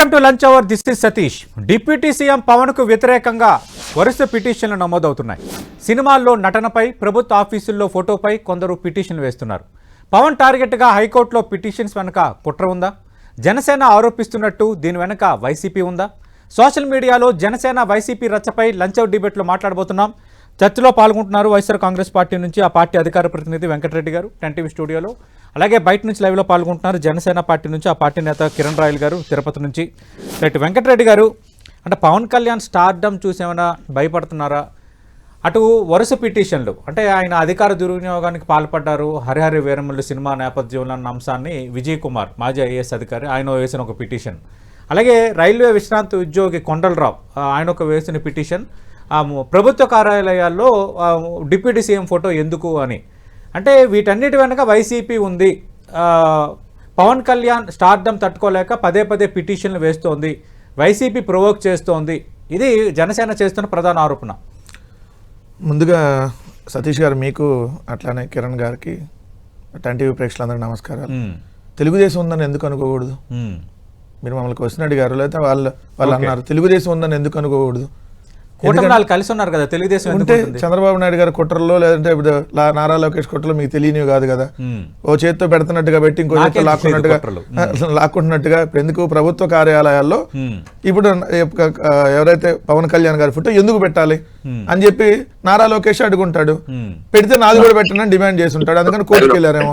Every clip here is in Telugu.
Welcome to lunch hour this is Satish deputy CM పవన్కు వ్యతిరేకంగా వరుస పిటిషన్లు నమోదవుతున్నాయి. సినిమాల్లో నటనపై ప్రభుత్వ ఆఫీసుల్లో ఫోటోపై కొందరు పిటిషన్లు వేస్తున్నారు. పవన్ టార్గెట్గా హైకోర్టులో పిటిషన్స్ వెనుక కుట్ర ఉందా? జనసేన ఆరోపిస్తున్నట్టు దీని వెనుక వైసీపీ ఉందా? సోషల్ మీడియాలో జనసేన వైసీపీ రచ్చపై లంచ్ అవర్ డిబేట్లో మాట్లాడబోతున్నాం. చర్చలో పాల్గొంటున్నారు వైఎస్ఆర్ కాంగ్రెస్ పార్టీ నుంచి ఆ పార్టీ అధికార ప్రతినిధి వెంకటరెడ్డి గారు టెన్ టీవీ స్టూడియోలో. అలాగే బయట నుంచి లైవ్లో పాల్గొంటున్నారు జనసేన పార్టీ నుంచి ఆ పార్టీ నేత కిరణ్ రాయల్ గారు తిరుపతి నుంచి. రైట్ వెంకటరెడ్డి గారు అంటే పవన్ కళ్యాణ్ స్టార్డమ్ చూసి భయపడుతున్నారా? అటు వరుస పిటిషన్లు అంటే ఆయన అధికార దుర్వినియోగానికి పాల్పడ్డారు హరిహరి వీరములు సినిమా నేపథ్యంలో అన్న అంశాన్ని విజయ్ కుమార్ మాజీ ఐఏఎస్ అధికారి ఆయన వేసిన ఒక పిటిషన్. అలాగే రైల్వే విశ్రాంతి ఉద్యోగి కొండలరావు ఆయన ఒక వేసిన పిటిషన్. ప్రభుత్వ కార్యాలయాల్లో డిప్యూటీ సీఎం ఫోటో ఎందుకు అని. అంటే వీటన్నిటి వెనక వైసీపీ ఉంది. పవన్ కళ్యాణ్ స్టార్డమ్ తట్టుకోలేక పదే పదే పిటిషన్లు వేస్తోంది. వైసీపీ ప్రొవోక్ చేస్తోంది. ఇది జనసేన చేస్తున్న ప్రధాన ఆరోపణ. ముందుగా సతీష్ గారు మీకు అట్లానే కిరణ్ గారికి టీవీ ప్రేక్షకులందరికీ నమస్కారాలు. తెలుగుదేశం ఉందని ఎందుకు అనుకోకూడదు. మీరు మమ్మల్ని క్వశ్చన్ అడిగారు లేకపోతే వాళ్ళు వాళ్ళు. అన్నారు తెలుగుదేశం ఉందని ఎందుకు అనుకోకూడదు? కూటమి కలిసి ఉన్నారు కదా తెలుగుదేశం ఉంటే? చంద్రబాబు నాయుడు గారి కుట్రలో లేదంటే నారా లోకేష్ కుట్రలో మీకు తెలియనివి కాదు కదా. ఓ చేత్తో పెడుతున్నట్టుగా పెట్టి ఇంకో చేత్తో లాక్కున్నట్టుగా? లాక్కుంటున్నట్టుగా ఎందుకు ప్రభుత్వ కార్యాలయాల్లో ఇప్పుడు ఎవరైతే పవన్ కళ్యాణ్ గారి ఫోటో ఎందుకు పెట్టాలి. అని చెప్పి నారా లోకేష్ అడుగుంటాడు. పెడితే నాది కూడా పెట్టండి అని డిమాండ్ చేసి ఉంటాడు అందుకని కోర్టుకు వెళ్ళారేమో.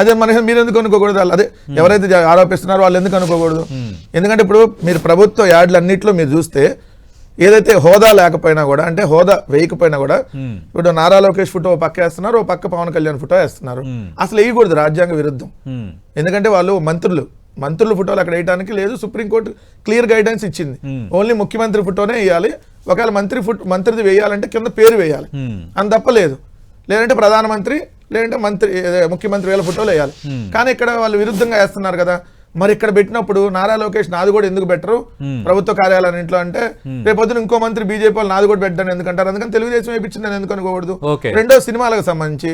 అదే మన మీరు ఎందుకు అనుకోకూడదు? అదే ఎవరైతే ఆరోపిస్తున్నారో వాళ్ళు ఎందుకు అనుకోకూడదు. ఎందుకంటే ఇప్పుడు మీరు ప్రభుత్వ యాడ్లు అన్నింటిలో మీరు చూస్తే ఏదైతే హోదా లేకపోయినా కూడా అంటే హోదా వేయకపోయినా కూడా ఇప్పుడు నారా లోకేష్ ఫోటో పక్క వేస్తున్నారు ఓ పక్క పవన్ కళ్యాణ్ ఫోటో వేస్తున్నారు. అసలు వేయకూడదు రాజ్యాంగ విరుద్ధం. ఎందుకంటే వాళ్ళు మంత్రులు. మంత్రుల ఫోటోలు అక్కడ వేయడానికి లేదు సుప్రీంకోర్టు క్లియర్ గైడెన్స్ ఇచ్చింది. ఓన్లీ ముఖ్యమంత్రి ఫోటోనే వేయాలి ఒకవేళ మంత్రి ఫోటో మంత్రిది వేయాలంటే కింద పేరు వేయాలి. అని తప్ప లేదు. లేదంటే ప్రధానమంత్రి లేదంటే మంత్రి ముఖ్యమంత్రి వేల ఫోటోలు వేయాలి. కానీ ఇక్కడ వాళ్ళు విరుద్ధంగా వేస్తున్నారు కదా మరి ఇక్కడ పెట్టినప్పుడు నారా లోకేష్ నాది కూడా ఎందుకు పెట్టరు. ప్రభుత్వ కార్యాలయం ఇంట్లో అంటే రేపొద్దున ఇంకో మంత్రి బీజేపీ వాళ్ళు నాది కూడా పెట్టాను ఎందుకంటారు? అందుకని తెలుగుదేశం వేయించిందని ఎందుకు అనుకోకూడదు? రెండో సినిమాలకు సంబంధించి.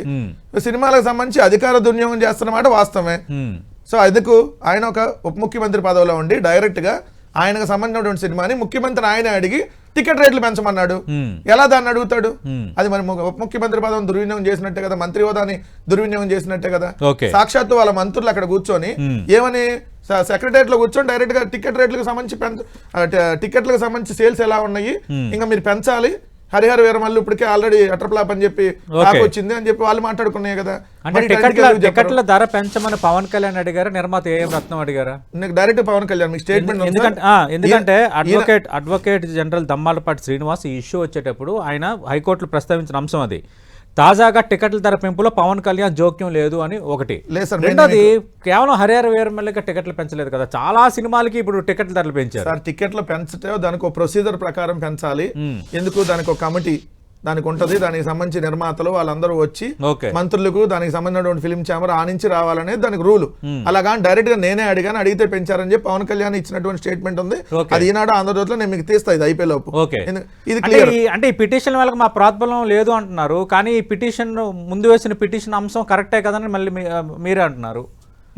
సినిమాలకు సంబంధించి అధికార దుర్వినియోగం చేస్తున్నమాట వాస్తవమే. సో అందుకు ఆయన ఒక ఉప ముఖ్యమంత్రి పదవిలో ఉండి డైరెక్ట్గా ఆయనకు సంబంధించినటువంటి సినిమాని ముఖ్యమంత్రి ఆయన అడిగి టికెట్ రేట్లు పెంచమన్నాడు. ఎలా దాన్ని అడుగుతాడు. అది మరి ముఖ్యమంత్రి పదవిని దుర్వినియోగం చేసినట్టే కదా మంత్రి హోదాని దుర్వినియోగం చేసినట్టే కదా. సాక్షాత్తు వాళ్ళ మంత్రులు అక్కడ కూర్చొని. ఏమని సెక్రటరియట్లో కూర్చొని డైరెక్ట్గా టికెట్ రేట్లకు సంబంధించి పెంచ టికెట్లకు సంబంధించి సేల్స్ ఎలా ఉన్నాయి. ఇంకా మీరు పెంచాలి. హరిహర వీరమల్లు ఇప్పటికే ఆల్రెడీ అటర్ప్లాప్ అని చెప్పి వచ్చింది అని చెప్పి వాళ్ళు మాట్లాడుకున్నాయి కదా. టికెట్ల ధర పెంచమని పవన్ కళ్యాణ్ అడిగారా? నిర్మాత ఏఎం రత్నం అడిగారా? నీకు డైరెక్ట్ పవన్ కళ్యాణ్ మీకు స్టేట్మెంట్ ఎందుకంటే advocate advocate general Dammalapati Srinivas ఈ ఇష్యూ వచ్చేటప్పుడు ఆయన హైకోర్టులో ప్రస్తావించిన అంశం అది. తాజాగా టికెట్ల ధర పెంపులో పవన్ కళ్యాణ్ జోక్యం లేదు అని ఒకటి. రెండోది కేవలం హరిహర వీరమల్లిగా టికెట్లు పెంచలేదు కదా. చాలా సినిమాలకి ఇప్పుడు టికెట్ల ధరలు పెంచారు. సార్ టికెట్లు పెంచితే దానికి ఒక ప్రొసీజర్ ప్రకారం పెంచాలి. ఎందుకు? దానికి ఒక కమిటీ దానికి ఉంటది దానికి సంబంధించి నిర్మాతలు వాళ్ళందరూ వచ్చి ఓకే. మంత్రులకు దానికి సంబంధించినటువంటి ఫిల్మ్ ఛాంబర్ ఆనించి రావాలనేది దానికి రూల్. మ్మ్. అలాగా డైరెక్ట్గా నేనే అడిగాను అడిగితే పెంచారని చెప్పి పవన్ కళ్యాణ్ ఇచ్చినటువంటి స్టేట్మెంట్ ఉంది. అది ఈనాడు ఆంధ్రజ్యోతిలో నేను మీకు తీస్తా ఇది అయిపోయే లోపు. ఇది అంటే క్లియర్ ఈ అంటే ఈ పిటిషన్ వాళ్ళకి మా ప్రోద్బలం లేదు అంటున్నారు కానీ ఈ పిటిషన్ ముందు వేసిన పిటిషన్ అంశం కరెక్టే కదని మళ్ళీ ఆ, మీరే అంటున్నారు.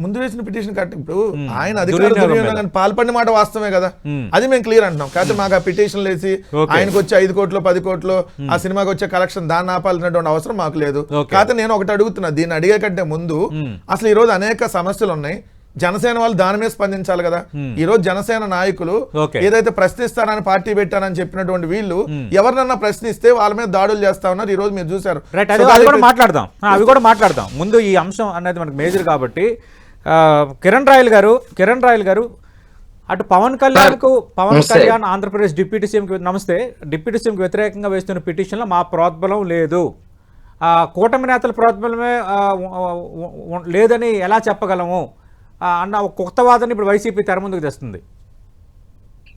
ముందు వేసిన పిటిషన్ కరెక్ట్. ఇప్పుడు ఆయన అధికార దుర్వినియోగం దుర్వినియోగాన్ని పాల్పడిన మాట వాస్తవమే కదా. అది మేము క్లియర్ అంటున్నాం. కాకపోతే మాకు ఆ పిటిషన్ లేసి. ఆయనకు వచ్చే ఐదు కోట్లు పది కోట్లు ఆ సినిమాకి వచ్చే కలెక్షన్ దాన్ని ఆపాల్సినటువంటి అవసరం మాకు లేదు. కాకపోతే నేను ఒకటి అడుగుతున్నా దీన్ని అడిగే కంటే ముందు. అసలు ఈ రోజు అనేక సమస్యలు ఉన్నాయి. జనసేన వాళ్ళు దాని మీద స్పందించాలి కదా. ఈ రోజు జనసేన నాయకులు. ఏదైతే ప్రశ్నిస్తానని పార్టీ పెట్టానని చెప్పినటువంటి వీళ్ళు ఎవరినన్నా ప్రశ్నిస్తే వాళ్ళ మీద దాడులు చేస్తా ఉన్నారు ఈ రోజు మీరు చూసారు మాట్లాడదాం. అవి కూడా మాట్లాడదాం. ముందు ఈ అంశం అనేది మనకు మేజర్ కాబట్టి కిరణ్ రాయల్ గారు కిరణ్ రాయల్ గారు అటు పవన్ కళ్యాణ్కు పవన్. కళ్యాణ్ ఆంధ్రప్రదేశ్ డిప్యూటీ సీఎంకి నమస్తే. డిప్యూటీ సీఎంకి వ్యతిరేకంగా వేస్తున్న పిటిషన్లో మా ప్రోద్బలం లేదు. ఆ, కూటమి నేతల ప్రోద్బలమే లేదని ఎలా చెప్పగలము? అన్న ఒక కొత్త వాదన ఇప్పుడు వైసీపీ తెర ముందుకు తెస్తుంది.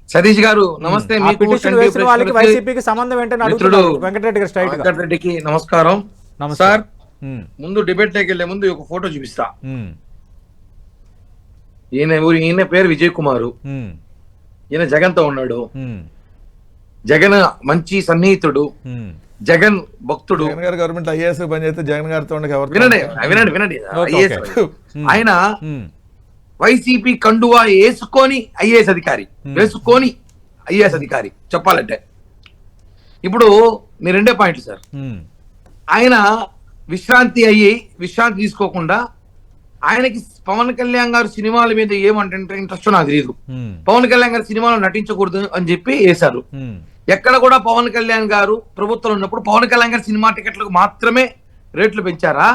సతీష్ గారు నమస్తే. పిటిషన్ వేసిన వాళ్ళకి వైసీపీకి సంబంధం ఏంటని మిత్రుడు అడుగుతున్నారు వెంకటరెడ్డి గారు స్ట్రైట్ వెంకటరెడ్డికి నమస్కారం. ఉమ్, ముందు డిబేట్లోకి వెళ్ళే ముందు ఒక ఫోటో చూపిస్తా. ఈయన ఊరి ఈయన పేరు విజయ్ కుమారు ఈయన జగన్తో ఉన్నాడు జగన్ మంచి సన్నిహితుడు. జగన్ భక్తుడు. జగన్ గారు గవర్నమెంట్ ఐఏఎస్ పని చేస్తే జగన్ గారితో వినండి వినండి వినండి. ఓకే. ఆయన వైసీపీ కండువా వేసుకొని ఐఏఎస్ అధికారి. వేసుకొని ఐఏఎస్ అధికారి. చెప్పాలంటే. ఇప్పుడు మీ రెండే పాయింట్లు సార్. ఆయన విశ్రాంతి అయ్యి విశ్రాంతి తీసుకోకుండా ఆయనకి పవన్ కళ్యాణ్ గారు సినిమాల మీద ఏమంటే ఇంట్రెస్ట్ నాకు తెలియదు పవన్ కళ్యాణ్ గారు సినిమాలో నటించకూడదు అని చెప్పి వేశారు. ఎక్కడ కూడా పవన్ కళ్యాణ్ గారు ప్రభుత్వం ఉన్నప్పుడు పవన్ కళ్యాణ్ గారు సినిమా టికెట్లకు మాత్రమే రేట్లు పెంచారా.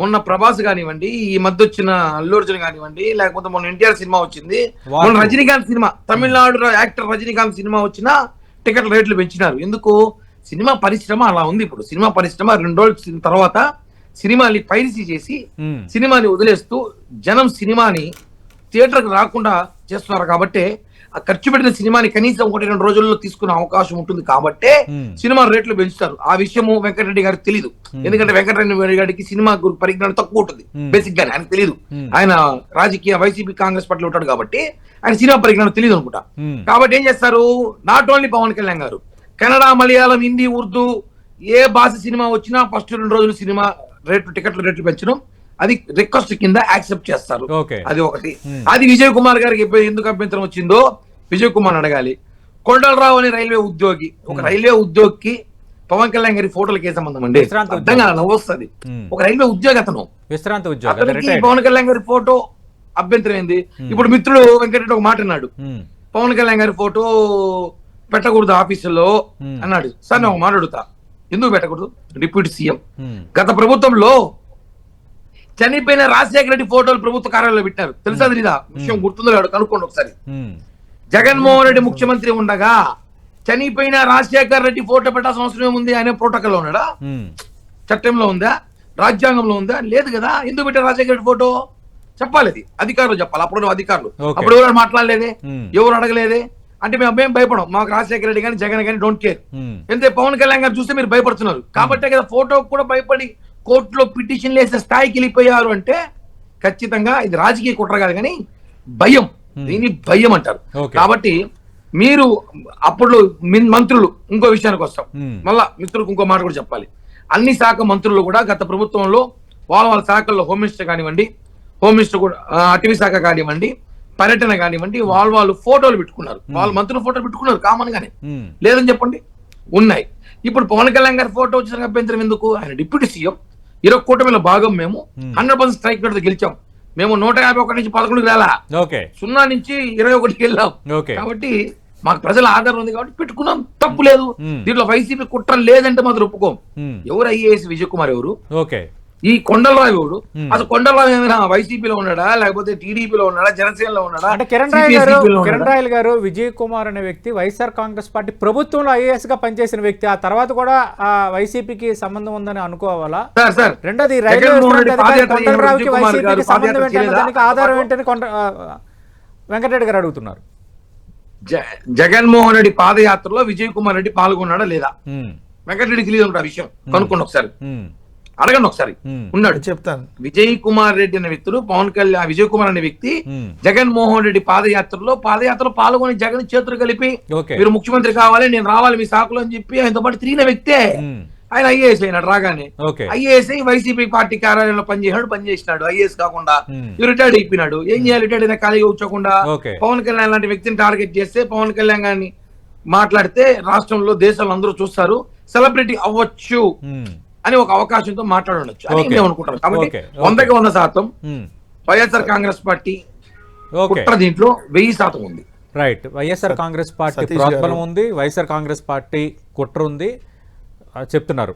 మొన్న ప్రభాస్ కానివ్వండి ఈ మధ్య వచ్చిన అల్లు అర్జున్ కానివ్వండి లేకపోతే మొన్న ఎన్టీఆర్ సినిమా వచ్చింది. మొన్న Rajinikanth cinema Tamil Nadu actor Rajinikanth cinema వచ్చినా టికెట్ రేట్లు పెంచినారు. ఎందుకు? సినిమా పరిశ్రమ అలా ఉంది ఇప్పుడు. సినిమా పరిశ్రమ రెండు రోజుల తర్వాత సినిమాని పైరసీ చేసి సినిమాని వదిలేస్తూ జనం సినిమాని థియేటర్కి రాకుండా చేస్తున్నారు కాబట్టి ఆ ఖర్చు పెట్టిన సినిమాని కనీసం ఒకటి రెండు రోజుల్లో తీసుకునే అవకాశం ఉంటుంది కాబట్టే. సినిమా రేట్లు పెంచుతారు. ఆ విషయము వెంకటరెడ్డి గారికి తెలియదు ఎందుకంటే వెంకటరెడ్డి గారికి సినిమా పరిజ్ఞానం తక్కువ ఉంటుంది. బేసిక్ గానే ఆయనకు తెలియదు. ఆయన రాజకీయ వైసీపీ కాంగ్రెస్ పార్టీలో ఉంటాడు కాబట్టి ఆయన సినిమా పరిజ్ఞానం తెలియదు అనుకుంటా. కాబట్టి ఏం చేస్తారు? నాట్ ఓన్లీ పవన్ కళ్యాణ్ గారు కన్నడ మలయాళం హిందీ ఉర్దూ ఏ భాష సినిమా వచ్చినా ఫస్ట్ రెండు రోజులు సినిమా రేట్లు టికెట్లు రేట్లు పెంచడం అది రిక్వెస్ట్ కింద యాక్సెప్ట్ చేస్తారు. అది ఒకటి. అది విజయ్ కుమార్ గారికి ఎందుకు అభ్యంతరం వచ్చిందో విజయ్ కుమార్ అడగాలి. కొండలరావు అనే రైల్వే ఉద్యోగి ఒక రైల్వే ఉద్యోగికి పవన్ కళ్యాణ్ గారి ఫోటోలకి ఏ సంబంధం అండి. విశ్రాంతి అర్థం కాదు? నవ్వు వస్తుంది Hmm. ఒక రైల్వే ఉద్యోగి అతను. విశ్రాంతి ఉద్యోగి పవన్ కళ్యాణ్ గారి ఫోటో అభ్యంతరం ఏంది ఇప్పుడు మిత్రుడు వెంకటరెడ్డి ఒక మాట అన్నాడు. పవన్ కళ్యాణ్ గారి ఫోటో పెట్టకూడదు ఆఫీసులో. అన్నాడు. సార్ నేను ఒక మాట అడుగుతా. ఎందుకు పెట్టకూడదు? Deputy CM. గత ప్రభుత్వంలో చనిపోయిన రాజశేఖర రెడ్డి ఫోటోలు ప్రభుత్వ కార్యాలయంలో పెట్టారు. తెలుసా తెలీదా? విషయం గుర్తుందో కనుక్కోండి ఒకసారి. జగన్మోహన్ రెడ్డి ముఖ్యమంత్రి ఉండగా చనిపోయిన రాజశేఖర రెడ్డి ఫోటో పెట్టాల్సిన అవసరం ఏముంది? ఆయన ప్రోటోకాల్ ఉన్నాడా? చట్టంలో ఉందా? రాజ్యాంగంలో ఉందా? లేదు కదా. ఎందుకు పెట్టారు రాజశేఖర రెడ్డి ఫోటో? చెప్పాలి అది. అధికారులు చెప్పాలి. అప్పుడు అధికారులు. అప్పుడు ఎవరు మాట్లాడలేదే. ఎవరు అడగలేదే? అంటే మేము అబ్బాయి భయపడం మాకు రాజశేఖర రెడ్డి కానీ జగన్ కానీ డోంట్ కేర్ ఎందుకంటే పవన్ కళ్యాణ్ గారు చూస్తే మీరు భయపడుతున్నారు. కాబట్టే కదా ఫోటో కూడా భయపడి కోర్టులో పిటిషన్లు వేసే స్థాయికి వెళ్ళిపోయారు అంటే ఖచ్చితంగా ఇది రాజకీయ కుట్ర కాదు కానీ భయం. దీన్ని భయం అంటారు. కాబట్టి మీరు అప్పుడు మంత్రులు ఇంకో విషయానికి వస్తాం. మళ్ళా మిత్రులకు ఇంకో మాట కూడా చెప్పాలి. అన్ని శాఖ మంత్రులు కూడా గత ప్రభుత్వంలో వాళ్ళ వాళ్ళ శాఖల్లో హోమ్ మినిస్టర్ కానివ్వండి హోమ్ మినిస్టర్ కూడా అటవీ శాఖ కానివ్వండి పర్యటన కానివ్వండి వాళ్ళు వాళ్ళు ఫోటోలు పెట్టుకున్నారు. వాళ్ళు మంత్రులు ఫోటోలు పెట్టుకున్నారు కామన్ గానే లేదని చెప్పండి? ఉన్నాయి. ఇప్పుడు పవన్ కళ్యాణ్ గారి ఫోటో వచ్చిన అభ్యంతరం ఎందుకు? ఆయన డిప్యూటీ సీఎం. ఇరవై కూటమిలో భాగం మేము. హండ్రెడ్ పర్సెంట్ స్ట్రైక్ రేట్ గెలిచాం. మేము నూట యాభై ఒకటి నుంచి పదకొండుకి ఓకే. సున్నా నుంచి ఇరవై ఒకటికి వెళ్ళాం. ఓకే. కాబట్టి మాకు ప్రజల ఆధారం ఉంది కాబట్టి పెట్టుకున్నాం. తప్పు లేదు. దీంట్లో వైసీపీ కుట్ర లేదంటే మాత్రం ఒప్పుకోం. ఎవరు ఐఏఎస్ విజయ్ కుమార్ ఎవరు? ఈ కొండలరావు మ్మ్. అసలు కొండలరావు ఏమైనా వైసీపీలో ఉన్నాడా? లేకపోతే టీడీపీలో ఉన్నాడా? జనసేనలో ఉన్నాడా? అంటే కిరణ్ రాయ్ గారు కిరణ్? రాయల్ గారు విజయ్ కుమార్ అనే వ్యక్తి వైఎస్ఆర్ కాంగ్రెస్ పార్టీ ప్రభుత్వంలో ఐఏఎస్గా పనిచేసిన వ్యక్తి. ఆ తర్వాత కూడా ఆ వైసీపీకి సంబంధం ఉందని అనుకోవాలా? Sir sir. రెండోది కొండలరావుకి వైసీపీకి సంబంధం ఏంటనే ఆధారం ఏంటని కొండ వెంకటరెడ్డి గారు అడుగుతున్నారు. జగన్మోహన్ రెడ్డి పాదయాత్రలో విజయ్ కుమార్ రెడ్డి పాల్గొన్నాడా లేదా? వెంకటరెడ్డి తెలియదు ఆ విషయం. కనుక్కోండి ఒకసారి. అడగండి ఒకసారి. ఉన్నాడు. చెప్తాను. విజయ్ కుమార్ రెడ్డి అనే వ్యక్తులు పవన్ కళ్యాణ్ విజయ్ కుమార్ అనే వ్యక్తి జగన్మోహన్ రెడ్డి పాదయాత్రలో పాదయాత్రలో పాల్గొని జగన్ చేతులు కలిపి మీరు ముఖ్యమంత్రి కావాలి నేను రావాలి మీ శాఖలో అని చెప్పి ఆయనతో పాటు తిరిగిన వ్యక్తే. ఆయన ఐఏఎస్ అయినాడు రాగానే. ఐఏఎస్ అయి వైసీపీ పార్టీ కార్యాలయంలో పనిచేసినాడు పనిచేసినాడు. ఐఏఎస్ కాకుండా రిటైర్డ్ అయిపోయినాడు. ఏం చేయాలి? రిటైర్డ్ అయినా ఖాళీగా కూర్చోకుండా పవన్ కళ్యాణ్ లాంటి వ్యక్తిని టార్గెట్ చేస్తే పవన్ కళ్యాణ్ గారిని మాట్లాడితే రాష్ట్రంలో దేశంలో అందరూ చూస్తారు. సెలబ్రిటీ అవ్వచ్చు. అని ఒక అవకాశంతో మాట్లాడవచ్చు అని. మేము అనుకుంటాం కాబట్టి. వందకి వంద శాతం వైఎస్ఆర్ కాంగ్రెస్ పార్టీ ఓకే. కుట్ర దీంట్లో వెయ్యి శాతం ఉంది. రైట్. వైఎస్ఆర్ కాంగ్రెస్ పార్టీ గారు. ఉంది వైఎస్ఆర్ కాంగ్రెస్ పార్టీ కుట్ర ఉంది. చెప్తున్నారు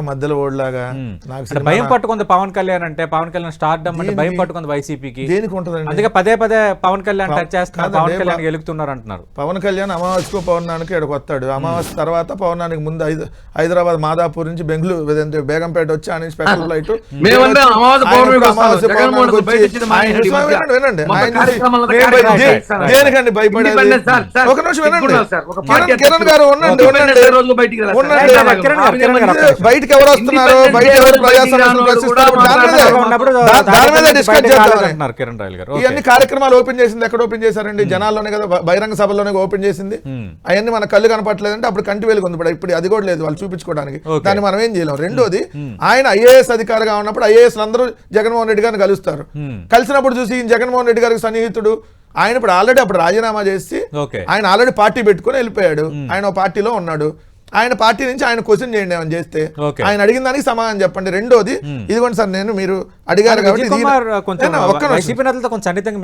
మధ్యలో ఓడలాగా. నాకు భయం పట్టుకుంది పవన్ కళ్యాణ్ అంటే పవన్ కళ్యాణ్ స్టార్డమ్ అంటే భయం? పట్టుకుంది వైసీపీకి. దేనికి ఉంటుందండి? అందుకే పదే పదే పవన్ కళ్యాణ్ టచ్ చేస్తున్నారు పవన్ కళ్యాణ్ గెలుగుతున్నారు అంటున్నారు. పవన్ కళ్యాణ్ అమావాస్యకు పౌర్ణానికి ఇక్కడికి వస్తాడు. అమావాస్య తర్వాత పౌర్ణానికి ముందు హైద- హైదరాబాద్ మాదాపూర్ నుంచి బెంగళూరు బేగంపేట వచ్చి ఆయన స్పెషల్ ఫ్లైట్. వినండి. దేనికండి భయపడేది. ఒక నిమిషం వినండి. కిరణ్ గారు ఉండండి ఉండండి. బయటికి ఎవరు వస్తున్నారు? బయట ఎవరు. ఇవన్నీ కార్యక్రమాలు ఓపెన్ చేసింది ఎక్కడ ఓపెన్ చేశారండి? జనాల్లోనే కదా బహిరంగ సభల్లోనే ఓపెన్ చేసింది. అవన్నీ మన కళ్ళు కనపట్లేదంటే అప్పుడు కంటి వెలుగు ఉంది ఇప్పుడు ఇప్పుడు అది కూడా లేదు వాళ్ళు చూపించుకోవడానికి. దాన్ని మనం ఏం చేయలేం. రెండోది ఆయన ఐఏఎస్ అధికారిగా ఉన్నప్పుడు ఐఏఎస్ అందరూ జగన్మోహన్ రెడ్డి గారిని కలుస్తారు. కలిసినప్పుడు చూసి జగన్మోహన్ రెడ్డి గారికి సన్నిహితుడు. ఆయన ఇప్పుడు ఆల్రెడీ అప్పుడు రాజీనామా చేసి. ఆయన ఆల్రెడీ పార్టీ పెట్టుకుని వెళ్ళిపోయాడు. ఆయన పార్టీలో ఉన్నాడు. ఆయన పార్టీ నుంచి ఆయన క్వశ్చన్ చేయండి అని చేస్తే. ఆయన అడిగిన దానికి సమాధానం చెప్పండి. రెండోది ఇదిగోండి సార్ నేను మీరు అడిగారు కాబట్టి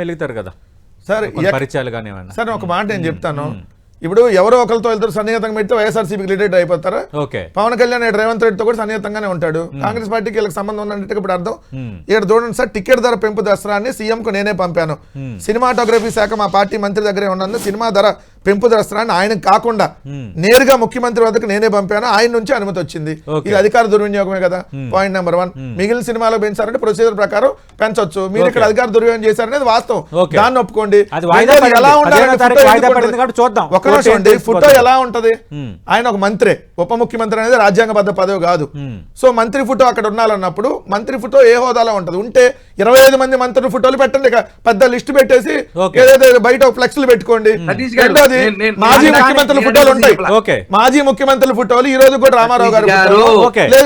మెలుగుతారు కదా. సార్ పరిచయాలు కానీ ఒక మాట నేను చెప్తాను. ఇప్పుడు ఎవరో ఒకరితో వెళ్తారు సన్నిహితంగా పెడితే వైఎస్ఆర్సీపీకి రిలేటెడ్ అయిపోతారా? పవన్ కళ్యాణ్ రేవంత్ రెడ్డితో కూడా సన్నిహితంగానే ఉంటాడు. కాంగ్రెస్ పార్టీకి వీళ్ళకి సంబంధం ఉన్నట్టు ఇప్పుడు అర్థం. ఇక్కడ చూడండి సార్ టికెట్ ధర పెంపు దసరాన్ని సీఎం కు నేనే పంపాను. సినిమాటోగ్రఫీ శాఖ మా పార్టీ మంత్రి దగ్గరే ఉన్నందుకు సినిమా ధర పెంపు దసరాన్ని ఆయన కాకుండా నేరుగా ముఖ్యమంత్రి వద్దకు నేనే పంపాను. ఆయన నుంచి అనుమతి వచ్చింది. ఇది అధికార దుర్వినియోగమే కదా. పాయింట్ నెంబర్ వన్ మిగిలిన సినిమాలో పెంచారంటే ప్రొసీజర్ ప్రకారం పెంచొచ్చు. మీరు ఇక్కడ అధికార దుర్వినియోగం చేశారనేది వాస్తవం. దాన్ని ఒప్పుకోండి. ఎలా ఉండాలి పదిహేనో తారీఖు ఫోటో నిమిషం అండి. ఎలా ఉంటది? ఆయన ఒక మంత్రి. ఉప ముఖ్యమంత్రి అనేది రాజ్యాంగబద్ధ పదవి కాదు. సో మంత్రి ఫోటో అక్కడ ఉండాలన్నప్పుడు మంత్రి ఫోటో ఏ హోదాలో ఉంటది? ఉంటే ఇరవై ఐదు మంది మంత్రుల ఫోటోలు పెట్టండి పెద్ద లిస్ట్ పెట్టేసి. ఏదైతే బయట ఫ్లెక్స్లు పెట్టుకోండి. నేను- మాజీ ముఖ్యమంత్రుల ఫోటోలు ఉంటాయి మాజీ ముఖ్యమంత్రుల ఫోటోలు ఈ రోజు కూడా రామారావు గారి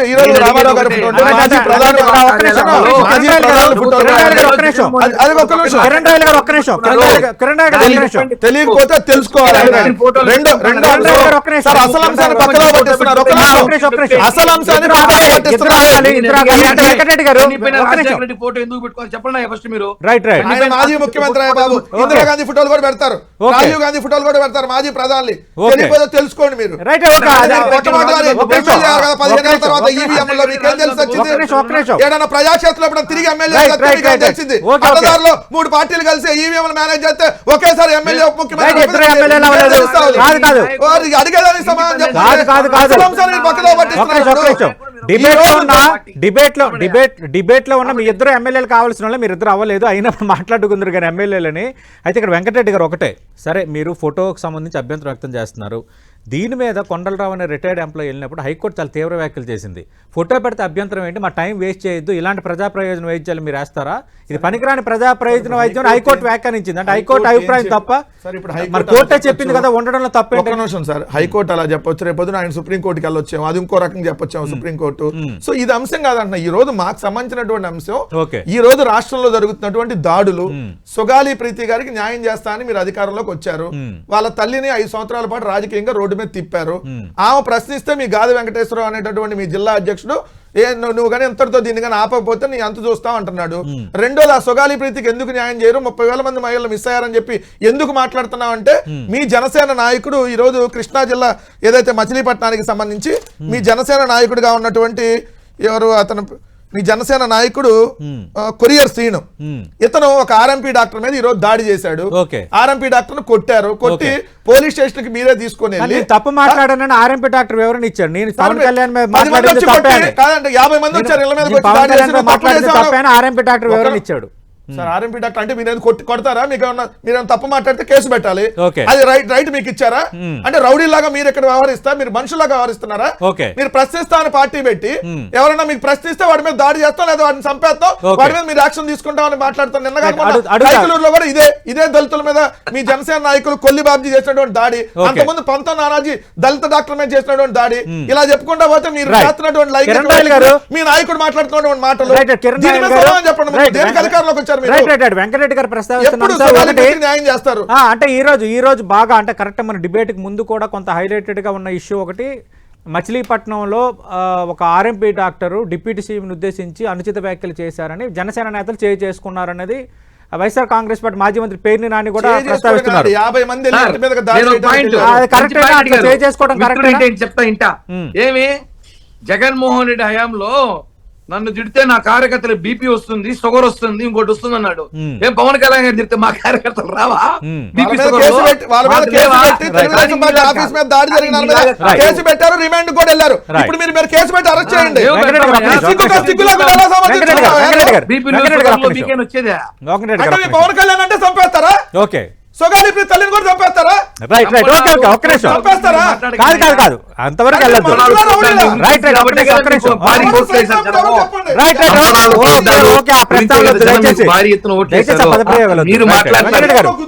ఈ రోజు రామారావు గారి. మాజీ ప్రధాని ప్రధాని ఫోటోలు. అది- ఒక్క నిమిషం తెలియకపోతే తెలుసుకోవాలి రెండు అసలు అంశాన్ని పక్కన పట్టిస్తున్నారు. అసలు అంశాన్ని పక్కన పట్టిస్తున్నారు ఫోటో ఎందుకు పెట్టుకోవాలి చెప్పండి ఫస్ట్ మీరు రైట్ రైట్ ఆయన మాజీ ముఖ్యమంత్రి బాబు ఇందిరాగాంధీ ఫోటోలు కూడా పెడతారు. రాజీవ్ గాంధీ ఫోటోలు కూడా పెడతారు మాజీ ప్రధాని. తెలియకపోతే తెలుసుకోండి మీరు. తర్వాత మీకేం తెలిసి వచ్చింది. ఏదైనా ప్రజాక్షేత్రంలో తిరిగి ఎమ్మెల్యే. తెలిసింది మూడు పార్టీలు కలిసి ఈవీఎం మేనేజ్ చేస్తే ఒకేసారి ఎమ్మెల్యే ఉప ముఖ్యమంత్రి రైట్, ఇద్దరు ఎమ్మెల్యేలు అవ్వలేదు. కాదు, కాదు. వారికి అడిగేదానికి సమాధానం పట్టిస్తున్నారు. డిబేట్లో ఉన్న డిబేట్లో డిబేట్ డిబేట్లో ఉన్న మీ ఇద్దరు ఎమ్మెల్యేలు కావాల్సిన వాళ్ళు మీరు ఇద్దరు అవ్వలేదు అయినప్పుడు మాట్లాడుకుందరు కానీ ఎమ్మెల్యేలని. అయితే ఇక్కడ వెంకటరెడ్డి గారు ఒకటే. సరే మీరు ఫోటోకి సంబంధించి అభ్యంతరం వ్యక్తం చేస్తున్నారు. దీని మీద కొండలరావు అనే రిటైర్డ్ ఎంప్లాయీ వెళ్ళినప్పుడు హైకోర్టు చాలా తీవ్ర వ్యాఖ్యలు చేసింది. ఫోటో పెడితే అభ్యంతరం ఏంటి? మా టైం వేస్ట్ చేయొద్దు. ఇలాంటి ప్రజా ప్రయోజన వైద్యాలు మీరు వేస్తారా? ఇది పనికిరాని ప్రజా ప్రయోజన వైద్యం హైకోర్టు వ్యాఖ్యానించింది. అంటే హైకోర్టు అభిప్రాయం తప్ప మరి హైకోర్టు కోర్టే చెప్పింది కదా ఉండడంలో తప్పేంటి? నిమిషం సార్ హైకోర్టు అలా చెప్పొచ్చు. రేపు ఆయన సుప్రీం కోర్టుకి వెళ్ళొచ్చాము అది ఇంకో రకంగా చెప్పొచ్చాము సుప్రీం కోర్టు. సో ఇది అంశం కాదంటున్నా. ఈ రోజు మాకు సంబంధించినటువంటి అంశం. ఈ రోజు రాష్ట్రంలో జరుగుతున్నటువంటి దాడులు. సుగాలి ప్రీతి గారికి న్యాయం చేస్తా అని మీరు అధికారంలోకి వచ్చారు. వాళ్ళ తల్లిని ఐదు సంవత్సరాల పాటు రాజకీయంగా రోడ్డు మీద తిప్పారు. ఆమె ప్రశ్నిస్తే మీ గాది వెంకటేశ్వరరావు అనేటటువంటి మీ జిల్లా అధ్యక్షుడు ఏ నువ్వు నువ్వు కానీ ఎంతటితో దీన్ని కానీ ఆపకపోతే నీ అంత చూస్తావు అంటున్నాడు. రెండోది ఆ సుగాలి ప్రీతికి ఎందుకు న్యాయం చేయరు? ముప్పై వేల మంది మహిళలు మిస్ అయ్యారని చెప్పి ఎందుకు మాట్లాడుతున్నావు? అంటే మీ జనసేన నాయకుడు ఈ రోజు కృష్ణా జిల్లా ఏదైతే మచిలీపట్నానికి సంబంధించి మీ జనసేన నాయకుడిగా ఉన్నటువంటి ఎవరు అతను మీ జనసేన నాయకుడు ఆ, కొరియర్ శ్రీను. ఇతను ఒక ఆర్ఎంపీ డాక్టర్ మీద ఈ రోజు దాడి చేశాడు. ఆర్ఎంపీ డాక్టర్ కొట్టారు. కొట్టి పోలీస్ స్టేషన్కి మీరే తీసుకొని తప్పు మాట్లాడానని ఆర్ఎంపీ డాక్టర్ వివరణ ఇచ్చారు నేను పవన్ కళ్యాణ్ మీద యాభై మంది వచ్చారు ఆర్ఎంపీ డాక్టర్ వివరణ ఇచ్చాడు. సార్ ఆర్ఎంపీ డాక్టర్ అంటే మీరు కొట్టి కొడతారా? మీకు ఏమన్నా మీరు ఏమైనా తప్పు మాట్లాడితే కేసు పెట్టాలి. అది రైట్ రైట్ మీకు ఇచ్చారా? అంటే రౌడీ లాగా మీరు ఇక్కడ వ్యవహరిస్తా మీరు మనుషులాగా వ్యవహరిస్తున్నారా. మీరు ప్రశ్నిస్తా అని పార్టీ పెట్టి ఎవరైనా మీకు ప్రశ్నిస్తే వాడి మీద దాడి చేస్తాం లేదా వాడిని చంపేస్తాం. వాడి మీద మీరు యాక్షన్ తీసుకుంటామని మాట్లాడుతాం. నిన్న కాక మొన్న అడుగు- అడుగుతా. రైతులూరులో కూడా ఇదే ఇదే దళితుల మీద మీ జనసేన నాయకులు కొల్లి బాబ్జీ చేసినటువంటి దాడి. అంతకుముందు పంత నానాజీ దళిత డాక్టర్ మీద చేసినటువంటి దాడి ఇలా చెప్పుకుంటా పోతే మీరు. చేస్తున్నటువంటి గారు. మీ నాయకుడు మాట్లాడుతున్నటువంటి మాటలు. చెప్పండి దేనికి అధికారంలోకి వచ్చారు రైట్ రైట్ రైట్. వెంకటరెడ్డి గారు ప్రస్తావిస్తున్నారు చేస్తారు? ఆ, అంటే ఈ రోజు ఈ రోజు బాగా అంటే కరెక్ట్ మన డిబేట్కి ముందు కూడా కొంత హైలైటెడ్గా ఉన్న ఇష్యూ ఒకటి మచిలీపట్నంలో ఒక ఆర్ఎంపీ డాక్టరు డిప్యూటీ సీఎంని ఉద్దేశించి అనుచిత వ్యాఖ్యలు చేశారని జనసేన నేతలు చేయి చేసుకున్నారనేది ఆ వైఎస్ఆర్ కాంగ్రెస్ పార్టీ మాజీ మంత్రి పేర్ని నాని కూడా ప్రస్తావిస్తున్నారు. చేసుకోవడం యాభై మంది కరెక్టే చెప్తా ఇంట. ఏమి? జగన్మోహన్ రెడ్డి హయాంలో నన్ను తిడితే నా కార్యకర్తలు బీపీ వస్తుంది షుగర్ వస్తుంది ఇంకోటి వస్తుంది అన్నాడు. ఏం పవన్ కళ్యాణ్ గారు తిడితే మా కార్యకర్తలు రావా? షుగర్ కేసు పెట్టారు రిమాండ్ కూడా వెళ్ళారు. ఇప్పుడు మీరు మీరు కేసు పెట్టి అరెస్ట్ చేయండి. బీపీ పవన్ కళ్యాణ్ అంటే చంపేస్తారా. ఓకే. సొగాలి ప్రీతి తల్లిని కూడా చంపేస్తారా? రైట్ రైట్ ఓకే ఓకే ఒక్క నిమిషం. చంపేస్తారా? కాదు కాదు కాదు. అంతవరకు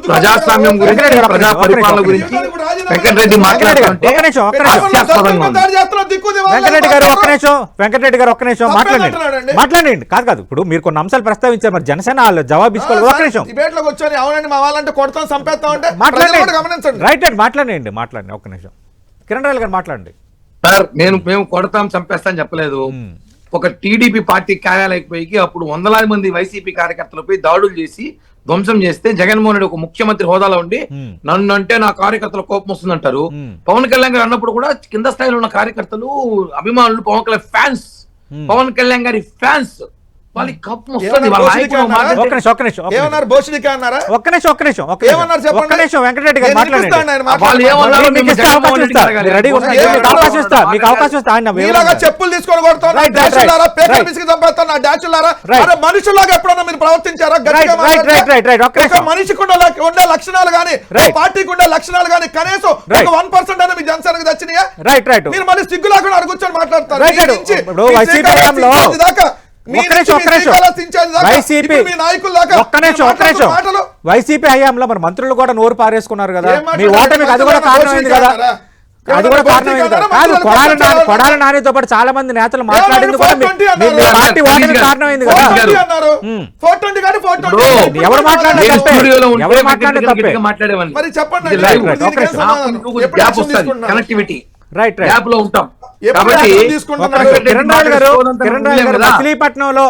ప్రజాస్వామ్యం గురించి ప్రజా పరిపాలన గురించి వెంకటరెడ్డి వెంకటరెడ్డి గారు ఒక్క నిమిషం వెంకటరెడ్డి గారు ఒక్క నిమిషం. మాట్లాడండి. మాట్లాడండి. కాదు కాదు. ఇప్పుడు మీరు కొన్ని అంశాలు ప్రస్తావించారు. మరి జనసేన వాళ్ళు జవాబు ఇచ్చుకోవాలి ఒక్క నిమిషం. వచ్చారు అవునండి మా వాళ్ళంటే కొడతాం సంపేస్తాం అంటే మాట్లాడండి రైట్ మాట్లాడండి మాట్లాడండి. ఒక్క నిమిషం. కిరణ్ రాయల్ గారు మాట్లాడండి. సార్ నేను మేము కొడతాం చంపేస్తాం చెప్పలేదు. ఒక టీడీపీ పార్టీ కార్యాలయకి అప్పుడు వందలాది మంది వైసీపీ కార్యకర్తలపై దాడులు చేసి ధ్వంసం చేస్తే జగన్మోహన్ రెడ్డి ఒక ముఖ్యమంత్రి హోదాలో ఉండి నన్ను అంటే నా కార్యకర్తల కోపం వస్తుందంటారు. పవన్ కళ్యాణ్ గారు అన్నప్పుడు కూడా కింద స్థాయిలో ఉన్న కార్యకర్తలు అభిమానులు పవన్ కళ్యాణ్ ఫ్యాన్స్. పవన్ కళ్యాణ్ గారి ఫ్యాన్స్. వాళ్ళకి కప్పు ఏమన్నారు చెప్పండి? ఒక్క ఆయన మీలాగా చెప్పులు తీసుకొని కొడతాను డాషులారా పేపర్ బిస్కి చంపేస్తాను నా ఎప్పుడన్నా మీరు ప్రవర్తించారా? గట్టిగా ఒక మనిషికి ఉండే లక్షణాలు గానీ పార్టీకి ఉండే లక్షణాలు కానీ కనీసం ఒక వన్ పర్సెంట్ అనేది మీ జనసేనకు దచ్చినాయా రైట్ రైట్ మీరు మళ్ళీ సిగ్గు లేకుండా అడుగుచ్చని మాట్లాడతారు. వైసీపీ హయాంలో మరి మంత్రులు కూడా నోరు పారేసుకున్నారు కదా. మీ ఓటమికి అది కూడా కారణమైంది కదా. అది కూడా కారణం కాదు. కొడాల నాని కొడాల నానితో పాటు చాలా మంది నేతలు మాట్లాడింది కూడా పార్టీ ఓటమి కారణమైంది కదా. ఎవరు మాట్లాడే మాట్లాడే తప్పే. మాట్లాడేవాళ్ళు రైట్. రైట్ మచిలీపట్నంలో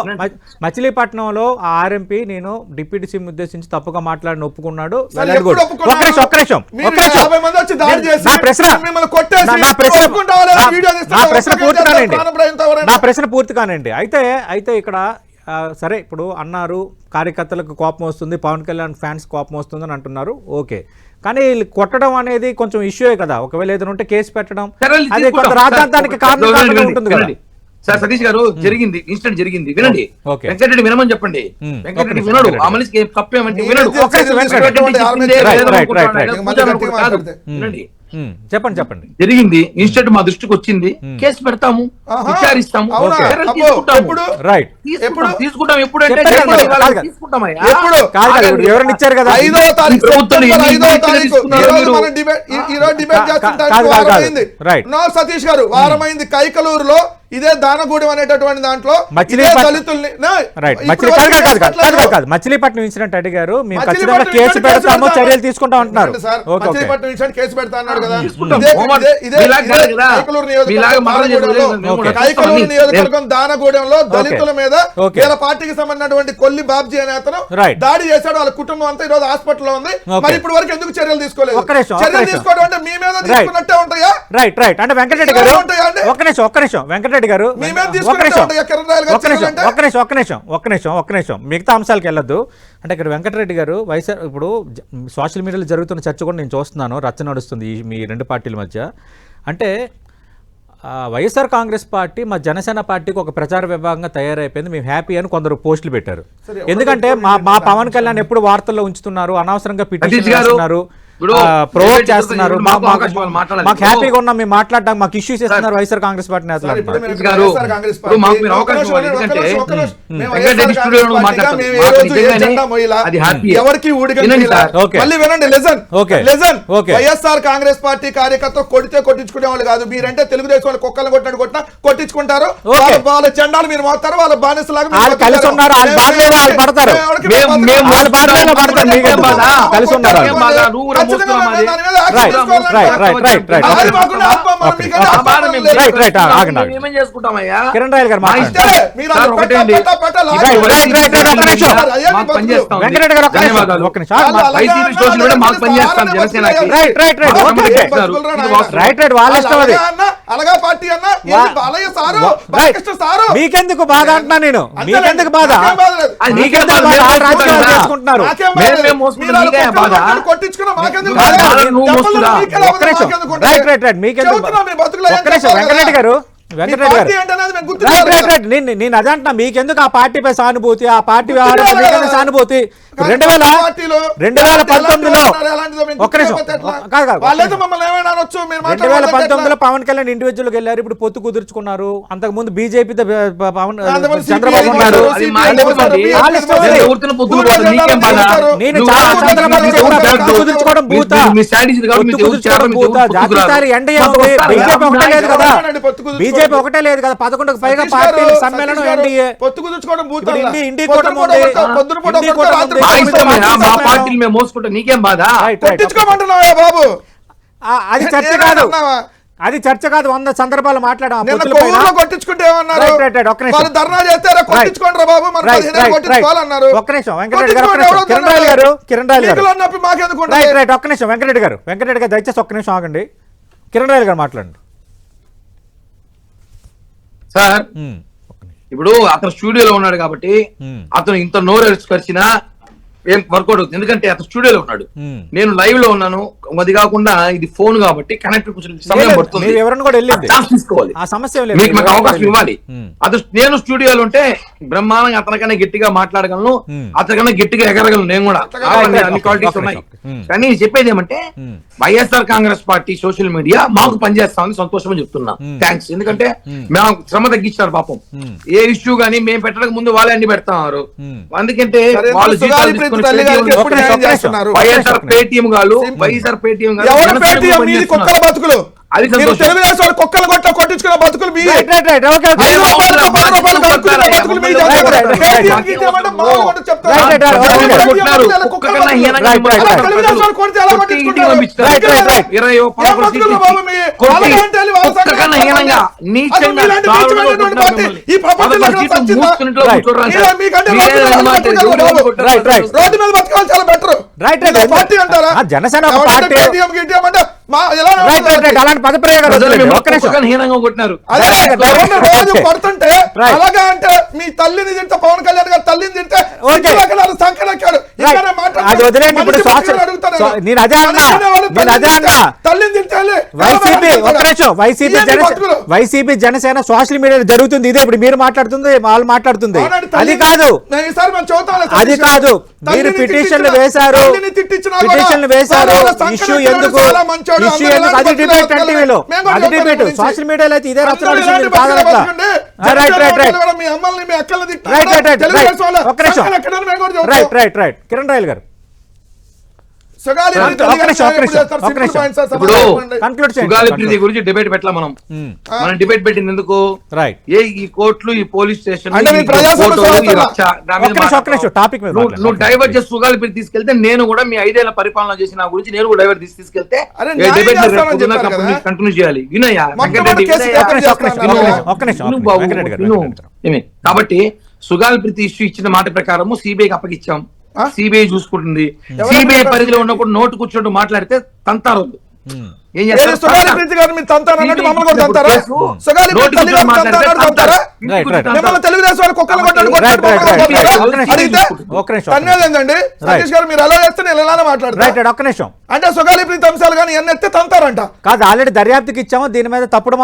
మచిలీపట్నంలో ఆర్ఎంపీ నేను డిప్యూటీ సీఎం ఉద్దేశించి తప్పుగా మాట్లాడిన ఒప్పుకున్నాడు. నా ప్రశ్న పూర్తి కానండి. అయితే అయితే ఇక్కడ సరే ఇప్పుడు అన్నారు కార్యకర్తలకు కోపం వస్తుంది పవన్ కళ్యాణ్ ఫ్యాన్స్ కోపం వస్తుందని అంటున్నారు. ఓకే. కానీ వీళ్ళు కొట్టడం అనేది కొంచెం ఇష్యూ కదా. ఒకవేళ ఏదైనా ఉంటే కేసు పెట్టడం. అది కొంత రాజ్యాంగానికి కారణం సార్ సతీష్ గారు జరిగింది ఇన్సిడెంట్ జరిగింది. వినండి. వెంకటరెడ్డి వినమని చెప్పండి. వెంకటరెడ్డి వినడు. ఆ మనిషికి తప్పేమంటే వినడు. వినండి. చెప్పండి చెప్పండి. జరిగింది. ఇన్స్టెంట్ మా దృష్టికి వచ్చింది. కేసు పెడతాము విచారిస్తాము రైట్ తీసుకుంటాం ఎప్పుడు? ఎవరిని ఇచ్చారు కదా? ఐదో తారీఖు రైట్ నో సతీష్ గారు వారమైంది కైకలూరులో ఇదే దానగూడెం అనేటటువంటి దాంట్లో మచిలీపట్నం ఇన్సిడెంట్ అడిగారు కేసు పెడతాము చర్యలు తీసుకుంటా ఉంటున్నారు కేసు కైకలూరు దానగూడెంలో దళితుల మీద వీళ్ళ పార్టీకి సంబంధించినటువంటి కొల్లి బాబ్జీ అనే అతను దాడి చేశాడు. వాళ్ళ కుటుంబం అంతా ఈ రోజు హాస్పిటల్లో ఉంది మరి ఇప్పుడు వరకు ఎందుకు చర్యలు తీసుకోలేదు? చర్యలు తీసుకోవడం అంటే మీ మీద తీసుకున్నట్టే ఉంటాయా? రైట్ రైట్ అంటే వెంకటరెడ్డి గారు ఒక నిమిషం ఒక నిమిషం. వెంకటరెడ్డి రెడ్డి గారు. ఒక్క నిమిషం. ఒక్క నిమిషం ఒక్క నిమిషం ఒక్క నిమిషం ఒక్క నిమిషం ఒక్క నిమిషం. మిగతా అంశాలకు వెళ్ళొద్దు. అంటే ఇక్కడ వెంకటరెడ్డి గారు వైఎస్ఆర్ ఇప్పుడు సోషల్ మీడియాలో జరుగుతున్న చర్చ కూడా నేను చూస్తున్నాను. రచ్చ నడుస్తుంది మీ రెండు పార్టీల మధ్య. అంటే వైఎస్ఆర్ కాంగ్రెస్ పార్టీ మా జనసేన పార్టీకి ఒక ప్రచార విభాగంగా తయారైపోయింది. మేము హ్యాపీ అని కొందరు పోస్టులు పెట్టారు. ఎందుకంటే మా మా పవన్ కళ్యాణ్ ఎప్పుడు వార్తల్లో ఉంచుతున్నారు అనవసరంగా పిటిషన్ చేస్తున్నారు ప్రొవోక్ చేస్తున్నారు. మాకు హ్యాపీగా ఉన్నాం మేము మాట్లాడడం మాకు ఇష్యూస్ చేస్తున్నారు వైఎస్ఆర్ కాంగ్రెస్ పార్టీ వైఎస్ఆర్ కాంగ్రెస్ పార్టీ కార్యకర్త కొడితే కొట్టించుకునే వాళ్ళు కాదు. మీరంటే తెలుగుదేశం వాళ్ళు కుక్కలు కొట్టినట్టు కొట్టినా కొట్టించుకుంటారు. వాళ్ళ జెండాలు మీరు మోస్తారు వాళ్ళ బానిసలాగా కలిసి ఉన్నారు వాళ్ళు పడతారు. కలిసి ఉన్నారు ప్రభుత్వం అది రైట్ రైట్ రైట్ రైట్ మీకెందుకు బాధ అంటున్నా నేను మీకెందుకు బాధ చేసుకుంటున్నారు మీకెందుకు వెంకటరెడ్డి గారు నేను అదే అంటున్నా మీకెందుకు ఆ పార్టీపై సానుభూతి ఆ పార్టీ వ్యవహారం సానుభూతి రెండు వేల రెండు వేల పంతొమ్మిదిలో ఒక నిమిషం కాదు కాదు రెండు వేల పంతొమ్మిదిలో పవన్ కళ్యాణ్ ఇండివిజువల్ వెళ్ళారు ఇప్పుడు పొత్తు కుదుర్చుకున్నారు అంతకు ముందు బీజేపీ పవన్ చంద్రబాబు ఉన్నారు నేను చాలా కుదుర్చుకోవడం భూత కుదుర్చుకోవడం బీజేపీ బీజేపీ ఒకటే లేదు కదా పదకొండుకు పైగా పార్టీలు సమ్మేళనం ఎన్డీఏ పొత్తు కుదుర్చుకోవడం. ఇండి-. పార్టీలు మేము మోసుకుంటాం నీకేం బాధ. కొట్టించుకోమంటున్నావా బాబు అది చర్చ కాదు? అది చర్చ కాదు వంద సందర్భాలు మాట్లాడాం ఆ నిన్న పొత్తుల పైన. కొవ్వూరులో కొట్టించుకుంటే ఏమన్నారు రైట్, రైట్, రైట్, ఒక్క నిమిషం. వాళ్ళు ధర్నా చేస్తారా కొట్టించుకోండి రా బాబు కొట్టించుకోవాలన్నారు. ఒక్క నిమిషం, వెంకటరెడ్డి గారు, కిరణ్ రాయలు గారు, కిరణ్ రాయలు గారు. మీకులో నొప్పి మాకెందుకు ఉంటుంది? రైట్ రైట్ ఒక్క నిమిషం వెంకటరెడ్డి గారు వెంకటరెడ్డి గారు దయచేసి ఒక్క నిమిషం ఆగండి కిరణ్ రాయలు గారు మాట్లాడండి సార్. ఇప్పుడు అతను స్టూడియోలో ఉన్నాడు కాబట్టి. అతను ఇంత నోరు ఎరుచుకొచ్చినా ఏం వర్కౌట్ అవుతుంది ఎందుకంటే అతను స్టూడియోలో ఉన్నాడు. నేను లైవ్లో ఉన్నాను అది కాకుండా ఇది ఫోన్ కాబట్టి కనెక్ట్ కొంచెం సమయం లేదు, పడుతుంది మీరు ఎవరిని కూడా వెళ్ళింది. ఛాన్స్ తీసుకోవాలి ఆ సమస్య ఏం లేదు. మీకు మాకు అవకాశం ఇవ్వాలి. అతను నేను స్టూడియోలో ఉంటే బ్రహ్మాండంగా అతనికన్నా గట్టిగా మాట్లాడగలను. అతనికన్నా గట్టిగా ఎగరగలను నేను కూడా అన్ని క్వాలిటీస్ ఉన్నాయి. కానీ చెప్పేది ఏమంటే. YSR Congress party social media మాకు పనిచేస్తామని సంతోషం చెప్తున్నా. థ్యాంక్స్ ఎందుకంటే. మేము శ్రమ తగ్గించారు పాపం. ఏ ఇష్యూ గానీ మేము పెట్టడానికి ముందు వాళ్ళే అన్ని పెడతారు. అందుకంటే వాళ్ళు? వైఎస్ఆర్. పేటీఎం గాలు వైఎస్ఆర్ పేటీఎం ఎవరు పేటీఎం చేస్తున్నారు. కుక్కల బతుకులు. అది. తెలుగుదేశం వాళ్ళు కుక్కల కొట్ట కొట్టించుకున్న బతుకులు మీ. ఈ ప్రపంచంలో. రోడ్డు మీద బతకాలి చాలా బెటర్ రైట్, రైట్. పార్టీ అంటారా? ఆ, జనసేన పార్టీ. అలాంటి పదప్రయోగాలు కొట్టినారు. రోజు రైట్. అలాగా అంటే మీ తల్లిని తింటే పవన్ కళ్యాణ్ గారు తల్లిని తింటే ఓకే. అది వదిలేండి ఇప్పుడు నేను అదే అన్నా. నేను అదే అన్నా. వెళ్ళి వైసీపీ నిమిషం. వైసీపీ జనసేన. వైసీపీ జనసేన సోషల్ మీడియాలో జరుగుతుంది. ఇదే ఇప్పుడు మీరు మాట్లాడుతుంది వాళ్ళు మాట్లాడుతుంది. అది కాదు. అది కాదు. మీరు పిటిషన్లు వేశారు. పిటిషన్లు వేశారు. వాళ్ళ ఇష్యూ ఎందుకు? ఇష్యూ ఎందుకు? అది డిబేట్ మేము కూడా అది డిబేట్. సోషల్ మీడియాలో అయితే ఇదే. బతకండి. Right right right right. Right right వాళ్ళ. Right right right Kiran Royal గారు. సుగాలి గురించి డిబేట్ పెట్టలా మనం. ఉమ్. మనం డిబేట్ పెట్టింది ఎందుకు? రైట్ ఏ ఈ కోర్టులు ఈ పోలీస్ స్టేషన్ నువ్వు డైవర్ట్ చేసి సుగాలి ప్రీతి తీసుకెళ్తే నేను కూడా మీ ఐదేళ్ళ పరిపాలన చేసి నా గురించి నేను కూడా డైవర్ట్ తీసి తీసుకెళ్తే? కంటిన్యూ చేయాలి. వినయ్యా? కాబట్టి సుగాలి ప్రీతి ఇష్యూ ఇచ్చిన మాట ప్రకారము సిబిఐకి అప్పగిచ్చాం? సిబిఐ చూసుకుంటుంది సిబిఐ? పరిధిలో ఉన్నప్పుడు నోటు కూర్చోండి మాట్లాడితే తంతారు తెలుగుదేశం వాళ్ళు కుక్కలు సతీష్ గారు మీరు ఎలా చేస్తే నేను ఎలానే ఒక్క నిమిషం. అంటే సుగాలి ప్రీతి అంశాలు కానీ ఎన్ని ఎత్తే తంతారంట. కాదు ఆల్రెడీ దర్యాప్తుకి ఇచ్చాము దీని మీద తప్పుడు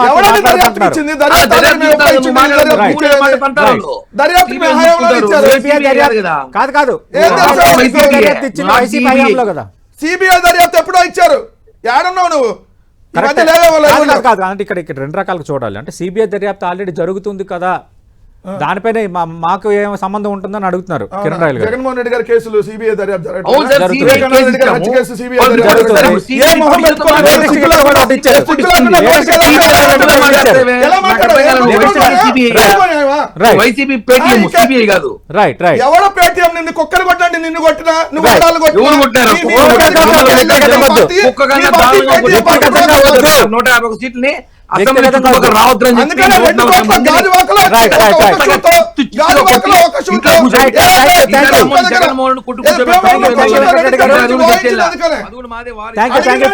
కదా. కదా సిబిఐ దర్యాప్తు ఎప్పుడో ఇచ్చారు. ఏడున్నావు నువ్వు? కాదు, అంటే ఇక్కడ ఇక్కడ రెండు రకాలుగా చూడాలి. అంటే సిబిఐ దర్యాప్తు ఆల్రెడీ జరుగుతుంది కదా. దానిపైన మా- మాకు ఏం సంబంధం ఉంటుందని అడుగుతున్నారు కిరణ్ రాయల్ గారు. జగన్మోహన్ రెడ్డి గారి కేసులు సిబిఐ? రైట్ రైట్ రైట్ ఎవడో పేటీఎం నిన్ను కుక్కలు కొట్టండి నిన్ను కొట్టినా? నువ్వు. నూట యాభై ఒక సీట్లని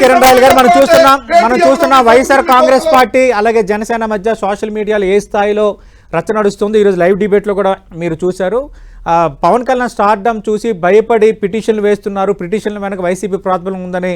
కిరణ్ రాయల్ గారు మనం చూస్తున్నాం మనం చూస్తున్నాం వైఎస్ఆర్ కాంగ్రెస్ పార్టీ అలాగే జనసేన మధ్య సోషల్ మీడియాలో ఏ స్థాయిలో రచ్చ నడుస్తుంది ఈరోజు లైవ్ డిబేట్లో కూడా మీరు చూశారు. పవన్ కళ్యాణ్ స్టార్డమ్ చూసి భయపడి పిటిషన్లు వేస్తున్నారు. పిటిషన్ల వెనక వైసీపీ ప్రాత్బలం ఉందని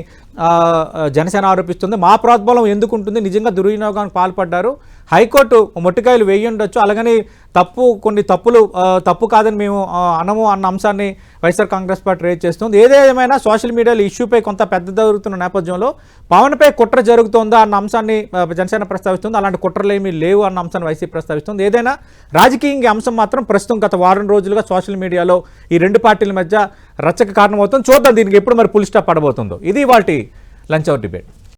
జనసేన ఆరోపిస్తుంది. మా ప్రాత్బలం ఎందుకు ఉంటుంది? నిజంగా దుర్వినియోగానికి పాల్పడ్డారు. హైకోర్టు మొట్టికాయలు వేయి ఉండొచ్చు అలాగని తప్పు కొన్ని తప్పులు తప్పు కాదని మేము అనము అన్న అంశాన్ని వైఎస్ఆర్ కాంగ్రెస్ పార్టీ రేజ్ చేస్తుంది. ఏదేమైనా సోషల్ మీడియాలో ఇష్యూపై కొంత పెద్ద జరుగుతున్న నేపథ్యంలో పవన్పై కుట్ర జరుగుతుందా అన్న అంశాన్ని జనసేన ప్రస్తావిస్తుంది. అలాంటి కుట్రలు ఏమీ లేవు అన్న అంశాన్ని వైసీపీ ప్రస్తావిస్తుంది. ఏదైనా రాజకీయంగా అంశం మాత్రం ప్రస్తుతం గత వారం రోజులుగా సోషల్ మీడియాలో ఈ రెండు పార్టీల మధ్య రచ్చక కారణమవుతుంది. చూద్దాం దీనికి ఎప్పుడు మరి పులిస్టాప్ పడబోతుందో. ఇది వాటి లంచ్ అవర్ డిబేట్.